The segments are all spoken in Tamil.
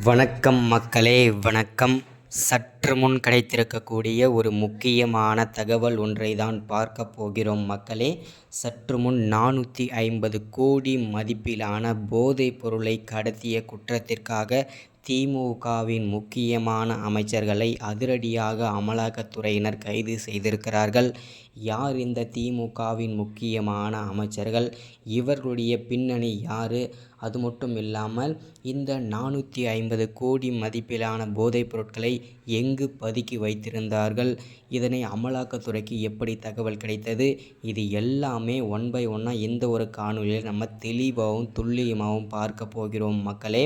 வணக்கம் மக்களே வணக்கம். சற்று முன் கிடைத்திருக்கக்கூடிய ஒரு முக்கியமான தகவல் ஒன்றை தான் பார்க்க போகிறோம் மக்களே. சற்று முன் நானூற்றி ஐம்பது கோடி மதிப்பிலான போதைப் பொருளை கடத்திய குற்றத்திற்காக திமுகவின் முக்கியமான அமைச்சர்களை அதிரடியாக அமலாக்கத்துறையினர் கைது செய்திருக்கிறார்கள். யார் இந்த திமுகவின் முக்கியமான அமைச்சர்கள்? இவர்களுடைய பின்னணி யார்? அது மட்டும் இல்லாமல் இந்த நானூற்றி ஐம்பது கோடி மதிப்பிலான போதைப் பொருட்களை எங்கு பதுக்கி வைத்திருந்தார்கள்? இதனை அமலாக்கத்துறைக்கு எப்படி தகவல் கிடைத்தது? இது எல்லாமே ஒன் பை ஒன்னாக இந்த ஒரு காணொலியில் நம்ம தெளிவாகவும் துல்லியமாகவும் பார்க்க போகிறோம் மக்களே.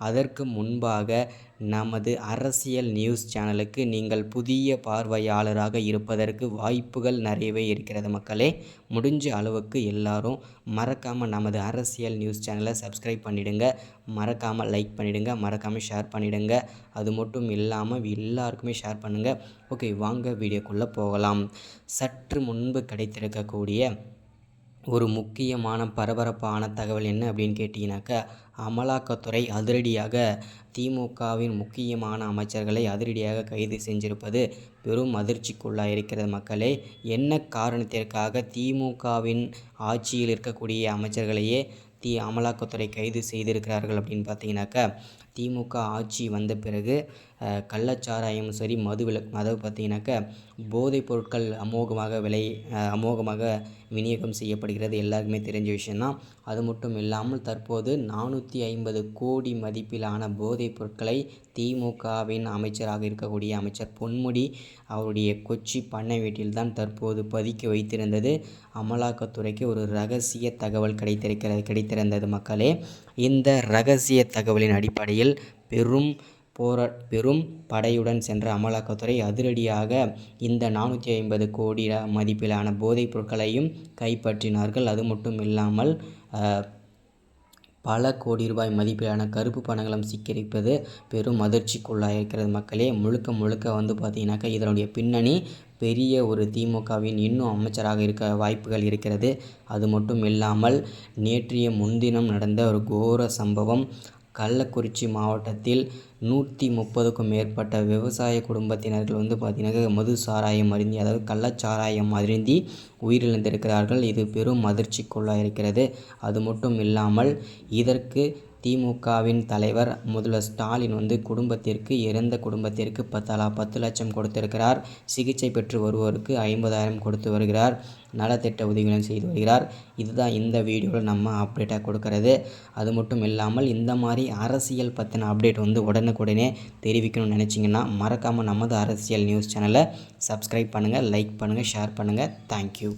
அதற்கு முன்பாக நமது அரசியல் நியூஸ் சேனலுக்கு நீங்கள் புதிய பார்வையாளராக இருப்பதற்கு வாய்ப்புகள் நிறையவே இருக்கிறது மக்களே. முடிஞ்ச அளவுக்கு எல்லாரும் மறக்காமல் நமது அரசியல் நியூஸ் சேனலை சப்ஸ்கிரைப் பண்ணிவிடுங்க மறக்காமல் லைக் பண்ணிவிடுங்க மறக்காமல் ஷேர் பண்ணிவிடுங்க அது மட்டும் இல்லாமல் எல்லாருக்குமே ஷேர் பண்ணுங்கள் ஓகே வாங்க வீடியோக்குள்ளே போகலாம். சற்று முன்பு கிடைத்திருக்கக்கூடிய ஒரு முக்கியமான பரபரப்பான தகவல் என்ன அப்படின்னு கேட்டிங்கனாக்கா அமலாக்கத்துறை அதிரடியாக திமுகவின் முக்கியமான அமைச்சர்களை அதிரடியாக கைது செஞ்சிருப்பது பெரும் அதிர்ச்சிக்குள்ளாக இருக்கிறது மக்களே. என்ன காரணத்திற்காக திமுகவின் ஆட்சியில் இருக்கக்கூடிய அமைச்சர்களையே தி அமலாக்கத்துறை கைது செய்திருக்கிறார்கள் அப்படின்னு பார்த்தீங்கன்னாக்கா திமுக ஆட்சி வந்த பிறகு கள்ளச்சாராயம் சரி மது விலக்கு அதாவது பார்த்தீங்கன்னாக்கா போதைப் பொருட்கள் அமோகமாக விலை அமோகமாக விநியோகம் செய்யப்படுகிறது. எல்லாருக்குமே தெரிஞ்ச விஷயந்தான் அது மட்டும் இல்லாமல் தற்போது நானூற்றி ஐம்பது கோடி மதிப்பிலான போதைப் பொருட்களை திமுகவின் அமைச்சராக இருக்கக்கூடிய அமைச்சர் பொன்முடி அவருடைய கொச்சி பண்ணை வீட்டில்தான் தற்போது பதுக்கி வைத்திருந்தது. அமலாக்கத்துறைக்கு ஒரு ரகசிய தகவல் கிடைத்திருக்கிறது. திறந்தது மக்களே. இந்த ரகசிய தகவலின் அடிப்படையில் பெரும் போரா பெரும் படையுடன் சென்ற அமலாக்கத்துறை அதிரடியாக இந்த நானூற்றி ஐம்பது கோடி மதிப்பிலான போதைப் பொருட்களையும் கைப்பற்றினார்கள். அது மட்டும் இல்லாமல் பல கோடி ரூபாய் மதிப்பிலான கருப்பு பணங்களும் சிக்கியிருப்பது பெரும் அதிர்ச்சிக்குள்ளாக இருக்கிறது மக்களே. முழுக்க முழுக்க வந்து பார்த்திங்கனாக்கா இதனுடைய பின்னணி பெரிய ஒரு திமுகவின் இன்னும் அமைச்சராக இருக்க வாய்ப்புகள் இருக்கிறது. அது மட்டும் இல்லாமல் நேற்றைய முன்தினம் நடந்த ஒரு கோர சம்பவம் கள்ளக்குறிச்சி மாவட்டத்தில் நூற்றி முப்பதுக்கும் மேற்பட்ட விவசாய குடும்பத்தினர்கள் வந்து பார்த்திங்கனாக்கா மது சாராயம் அருந்தி அதாவது கள்ளச்சாராயம் அருந்தி உயிரிழந்திருக்கிறார்கள். இது பெரும் அதிர்ச்சிக்குள்ளாக இருக்கிறது அது மட்டும் இல்லாமல் இதற்கு திமுகவின் தலைவர் முதல்வர் ஸ்டாலின் வந்து குடும்பத்திற்கு இறந்த குடும்பத்திற்கு பத்தலா பத்து லட்சம் கொடுத்திருக்கிறார். சிகிச்சை பெற்று வருவோருக்கு ஐம்பதாயிரம் கொடுத்து வருகிறார். நலத்திட்ட உதவிகளும் செய்து வருகிறார். இதுதான் இந்த வீடியோவில் நம்ம அப்டேட்டாக கொடுக்கறது. அது மட்டும் இல்லாமல் இந்த மாதிரி அரசியல் பற்றின அப்டேட் வந்து உடனுக்குடனே தெரிவிக்கணும்னு நினச்சிங்கன்னா மறக்காமல் நமது அரசியல் நியூஸ் சேனலை சப்ஸ்கிரைப் பண்ணுங்கள் லைக் பண்ணுங்கள் ஷேர் பண்ணுங்கள் தேங்க்யூ